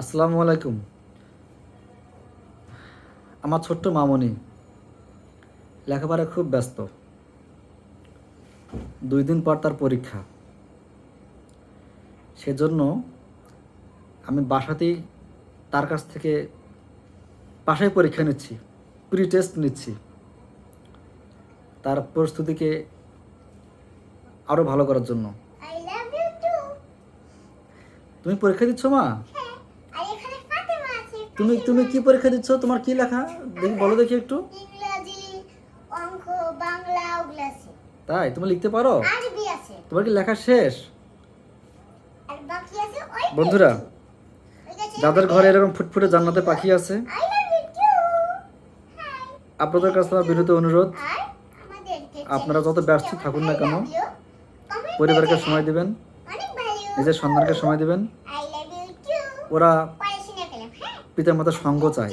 আসসালামু আলাইকুম। আমার ছোট্ট মামনি লেখাপড়ায় খুব ব্যস্ত। দুই দিন পর তার পরীক্ষা। সেজন্য আমি বাসাতেই তার কাছ থেকে বাসায় পরীক্ষা নিচ্ছি প্রি টেস্ট নিচ্ছি। তার প্রস্তুতিকে আরও ভালো করার জন্য. তুমি পরীক্ষা দিচ্ছ মা হ্যাঁ, আর এখানে ফাতেমা আছে। তুমি তুমি কি পরীক্ষা দিচ্ছ? তোমার কি লেখা? দেখি বলো দেখি একটু। অঙ্ক, বাংলা তাই? তুমি লিখতে পারো? তোমার কি লেখা শেষ? বন্ধুরা যাদের ঘরে এরকম ফুটফুটে জান্নাতে পাখি আছে. আপনাদের কাছে আমার বিনীত অনুরোধ আপনারা যত ব্যস্ত থাকুন না কেন, পরিবারকে সময় দিবেন নিজের সন্তানকে সময় দিবেন. ওরা পড়াশোনা করলাম, হ্যাঁ? পিতার মাতার সঙ্গ চায়?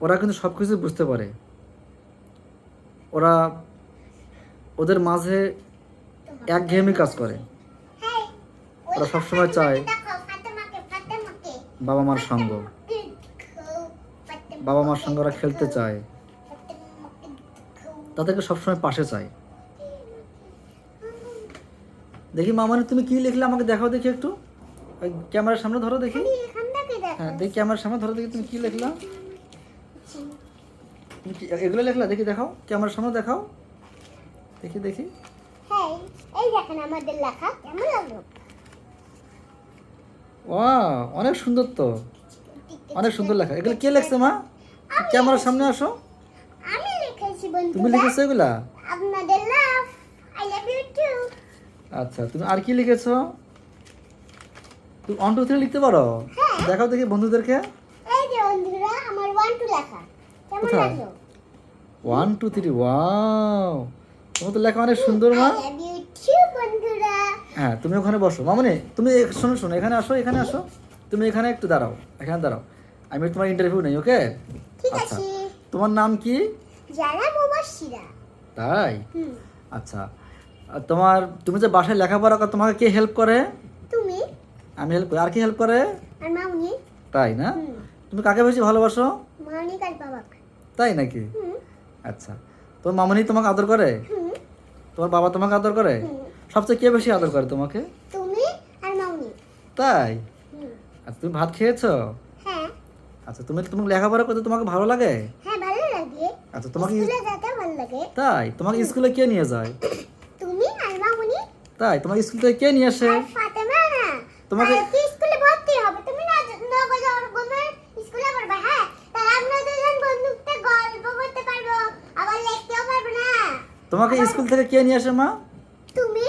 ওরা কিন্তু সব কিছু বুঝতে পারে ওরা ওদের মাঝে একঘেয়েমি কাজ করে ওরা সবসময় চায়। বাবা মার সঙ্গ বাবা মার সঙ্গে ওরা খেলতে চায় তাদেরকে সবসময় পাশে চায় দেখি মামানি তুমি কি লিখলে আমাকে দেখাও দেখি একটু ক্যামেরার সামনে ধরো দেখি হ্যাঁ দেখি ক্যামেরার সামনে ধরো দেখি তুমি কি লিখলা। তুমি কি এগুলো লিখলা দেখি দেখাও। ক্যামেরার সামনে দেখাও? দেখি দেখি। হ্যাঁ, এই দেখেন আমাদের লেখা কেমন লাগল? ওয়া অনেক সুন্দর তো। অনেক সুন্দর লেখা। এগুলো কে লিখছে মা? ক্যামেরার সামনে আসো। আমি লিখেছি তুমি বন্ধুরা। লিখেছো এগুলা? আপনাদের love. I love you too আচ্ছা তুমি আর কি লিখেছো? তুমি ওয়ান টু থ্রি লিখতে পারো? হ্যাঁ। দেখাও দেখি বন্ধুদেরকে। এই যে বন্ধুরা আমার ওয়ান টু লেখা। কেমন? লাগল? ওয়ান টু থ্রি ওয়াও তোমার তো লেখা অনেক সুন্দর মা। বন্ধুরা। হ্যাঁ তুমি ওখানে বসো। মামনি তুমি শোনো শোনো এখানে আসো এখানে আসো। তুমি এখানে একটু দাঁড়াও এখানে দাঁড়াও। আমি তোমার ইন্টারভিউ নেই ওকে? ঠিক আচ্ছা। আছে। তোমার নাম কি? যারা মুবাশিরা তাই? আচ্ছা। তোমার তুমি যে বাসায় লেখাপড়া করো তোমাকে কে হেল্প করে? তুমি। আমি হেল্প করি। আর কি হেল্প করে? আর মাউনি তাই না? তুমি কাকে বেশি ভালোবাসো? মাউনি কার বাবাক। তাই নাকি? আচ্ছা। তোমার মামনি তোমাকে আদর করে? তোমার বাবা তোমাকে আদর করে? সবচেয়ে কে বেশি আদর করে তোমাকে? তুমি আর মাউনি তাই? আচ্ছা তুমি ভাত খেয়েছো? হ্যাঁ। আচ্ছা তুমি তুমি লেখাপড়া করতে তোমাকে ভালো লাগে? হ্যাঁ ভালো লাগে। আচ্ছা তোমাকে স্কুলে যেতে ভালো লাগে। তাই? তোমাকে স্কুলে কে নিয়ে যায়? তুমি আর মামুনি। তাই? তোমাকে স্কুল থেকে কে নিয়ে আসে? ফাতেমা না। তোমাকে- আর কি স্কুলে ভর্তি হবে তুমি না নগর যাওয়ার গোমের স্কুলে পড়বে হ্যাঁ তাহলে আমরা দুজন বন্ধুত্বে গল্প করতে পারব আবার লিখতেও পারব না তোমাকে স্কুল থেকে কে নিয়ে আসে মা? তুমি?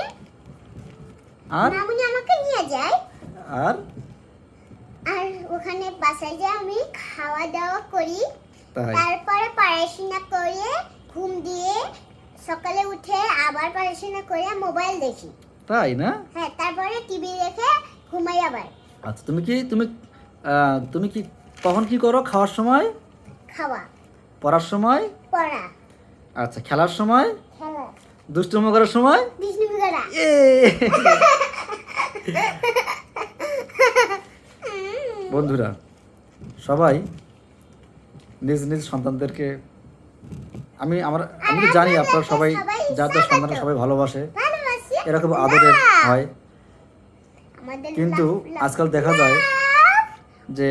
আর? মামুনি আমাকে নিয়ে যায়। আর? আর ওখানে বাসায় যে আমি খাওয়া দাওয়া করি তারপরে পড়াশোনা করে ঘুম দিয়ে সকালে উঠে আবার পড়াশোনা করে মোবাইল দেখি। তাই না? হ্যাঁ তারপরে টিভি দেখে ঘুমাই আবার। আচ্ছা তুমি কি তুমি তুমি কি কখন কি করো খাওয়ার সময়? খাওয়া। পড়ার সময়? পড়া। আচ্ছা খেলার সময়? দুষ্টুমি করার সময়? এ বন্ধুরা সবাই নিজ নিজ সন্তানদেরকে আমি আমার আমি তো জানি আপনারা সবাই যার যার সন্তানকে সবাই ভালোবাসে এরকম আদরের হয়। কিন্তু আজকাল দেখা যায় যে।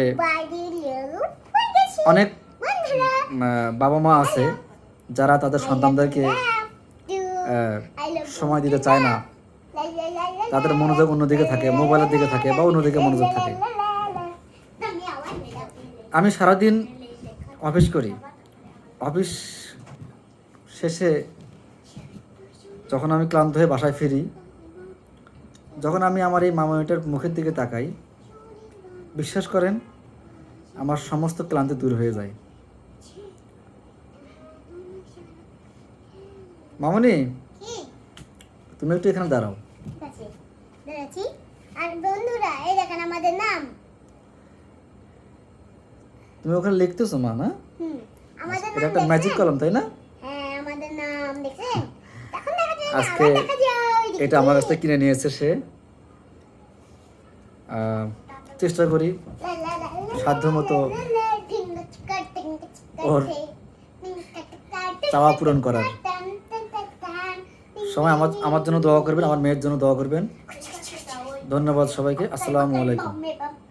অনেক বাবা মা আছে যারা তাদের সন্তানদেরকে. সময় দিতে চায় না তাদের মনোযোগ অন্যদিকে থাকে মোবাইলের দিকে থাকে বা অন্যদিকে মনোযোগ থাকে। আমি সারাদিন অফিস করি অফিস শেষে যখন আমি ক্লান্ত হয়ে বাসায় ফিরি যখন আমি আমার এই মামামিটার মুখের দিকে তাকাই বিশ্বাস করেন আমার সমস্ত ক্লান্তি দূর হয়ে যায় মামনি তুমি একটু এখানে দাঁড়াও। আর বন্ধুরা এই দেখেন আমাদের নাম তুমি ওখানে লিখতেছো মা না আমাদের নাম একটা ম্যাজিক কলম তাই না হ্যাঁ আমাদের নাম দেখছেন এখন দেখা যায় আজকে। এটা আমার কাছ কিনে নিয়েছে সে চেষ্টা করি সাধ্যমতো ওর চাওয়া পূরণ করার। সবাই আমার আমার জন্য দোয়া করবেন আমার মেয়ের জন্য দোয়া করবেন। ধন্যবাদ সবাইকে আসসালামু আলাইকুম। আলাইকুম